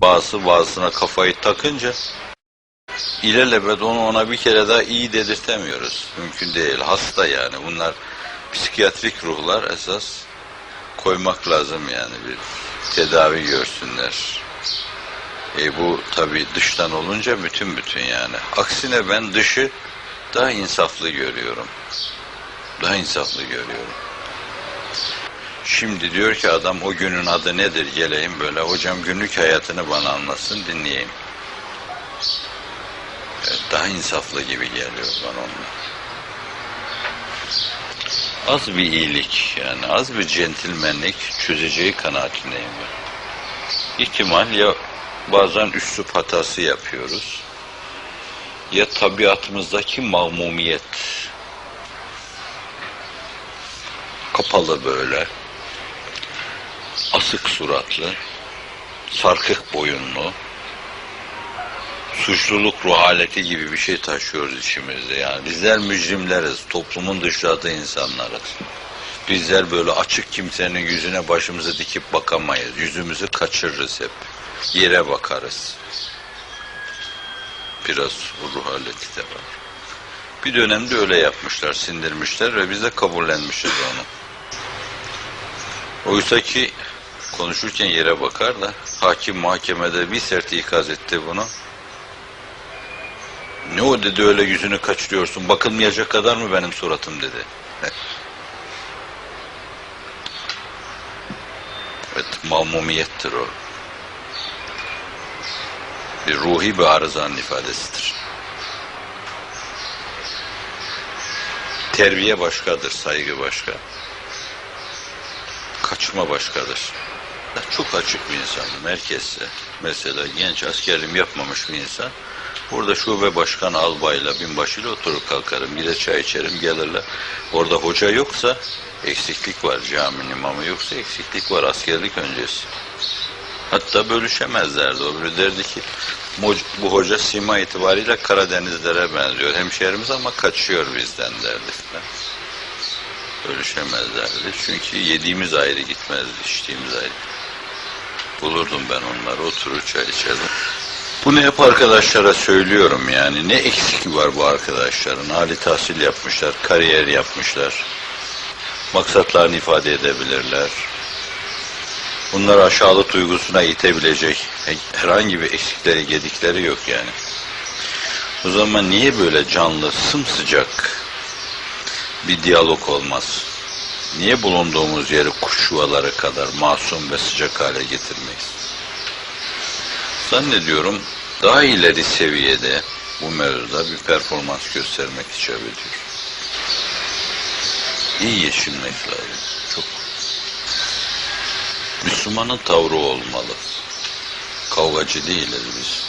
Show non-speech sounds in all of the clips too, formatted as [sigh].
Bazısı bazısına kafayı takınca ilelebet onu ona bir kere daha iyi dedirtemiyoruz. Mümkün değil. Hasta yani. Bunlar psikiyatrik ruhlar esas koymak lazım yani bir tedavi görsünler. E bu tabi dıştan olunca bütün bütün yani. Aksine ben dışı daha insaflı görüyorum. Daha insaflı görüyorum. Şimdi diyor ki adam o günün adı nedir geleyim böyle hocam günlük hayatını bana anlatsın dinleyeyim. Evet, daha insaflı gibi geliyor bana onlar. Az bir iyilik yani az bir centilmenlik çözeceği kanaatindeyim ben. İhtimal ya bazen üslup hatası yapıyoruz ya tabiatımızdaki mağmumiyet kapalı böyle asık suratlı sarkık boyunlu suçluluk ruh haleti gibi bir şey taşıyoruz içimizde. Yani bizler mücrimleriz, toplumun dışladığı insanlarız. Bizler böyle açık kimsenin yüzüne başımızı dikip bakamayız. Yüzümüzü kaçırırız hep. Yere bakarız. Biraz ruh haleti de var. Bir dönemde öyle yapmışlar, sindirmişler ve biz de kabullenmişiz onu. Oysa ki konuşurken yere bakar da hakim mahkemede bir sert ikaz etti bunu. Ne o dedi öyle yüzünü kaçırıyorsun bakılmayacak kadar mı benim suratım dedi. [laughs] evet mamumiyettir o. Bir ruhi bir arızanın ifadesidir. Terbiye başkadır, saygı başka. Kaçma başkadır. Çok açık bir insanım herkese. Mesela genç askerliğim yapmamış bir insan. Burada şube başkan albayla binbaşıyla oturup kalkarım. Bir de çay içerim gelirler. Orada hoca yoksa eksiklik var. Caminin imamı yoksa eksiklik var askerlik öncesi. Hatta bölüşemezlerdi. Biri derdi ki bu hoca sima itibariyle Karadenizlere benziyor. Hemşehrimiz ama kaçıyor bizden derdi. Bölüşemezlerdi. Çünkü yediğimiz ayrı gitmezdi, içtiğimiz ayrı. Bulurdum ben onları, oturur çay içerdim. Bunu hep arkadaşlara söylüyorum yani. Ne eksik var bu arkadaşların? Hali tahsil yapmışlar, kariyer yapmışlar. Maksatlarını ifade edebilirler. Bunları aşağılık duygusuna itebilecek herhangi bir eksikleri, gedikleri yok yani. O zaman niye böyle canlı, sımsıcak bir diyalog olmaz? Niye bulunduğumuz yeri kuş yuvaları kadar masum ve sıcak hale getirmeyiz? Zannediyorum daha ileri seviyede bu mevzuda bir performans göstermek icap ediyor. İyi geçinmek lazım. Çok. Müslümanın tavrı olmalı. Kavgacı değiliz biz.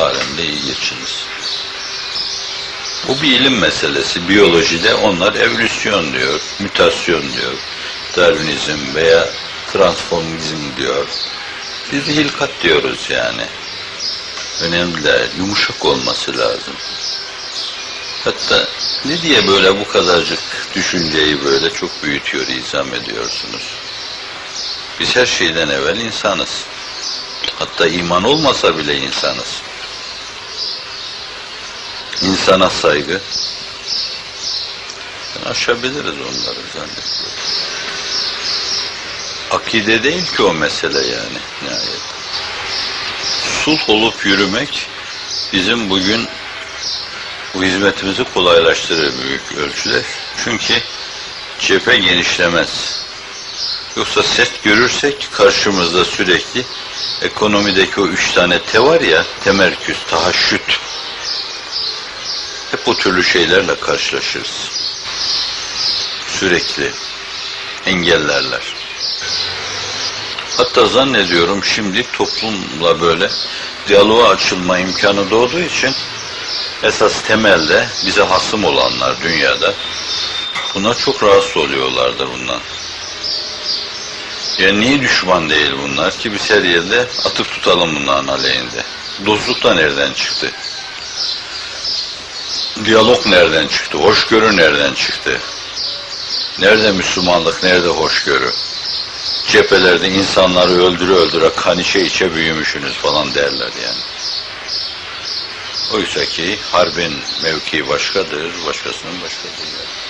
Alemde iyi geçiniz. Bu bir ilim meselesi. Biyolojide onlar evolüsyon diyor, mütasyon diyor, Darwinizm veya transformizm diyor. Biz hilkat diyoruz yani. Önemli değil, yumuşak olması lazım. Hatta ne diye böyle bu kadarcık düşünceyi böyle çok büyütüyor, izam ediyorsunuz. Biz her şeyden evvel insanız. Hatta iman olmasa bile insanız. İnsana saygı. Yani aşabiliriz onları zannediyorum. Akide değil ki o mesele yani nihayet. Sulh olup yürümek bizim bugün bu hizmetimizi kolaylaştırır büyük ölçüde. Çünkü cephe genişlemez. Yoksa sert görürsek karşımızda sürekli ekonomideki o üç tane te var ya temerküz, tahaşüt o türlü şeylerle karşılaşırız. Sürekli engellerler. Hatta zannediyorum şimdi toplumla böyle diyaloğa açılma imkanı doğduğu için esas temelde bize hasım olanlar dünyada bunlar çok rahatsız oluyorlardır bundan. Yani niye düşman değil bunlar ki biz her yerde atıp tutalım bunların aleyhinde. Dostluk da nereden çıktı? Diyalog nereden çıktı? Hoşgörü nereden çıktı? Nerede Müslümanlık, nerede hoşgörü? cephelerde insanları öldüre öldüre kan içe içe büyümüşsünüz falan derler yani. Oysa ki harbin mevkii başkadır, başkasının başkadır. yani.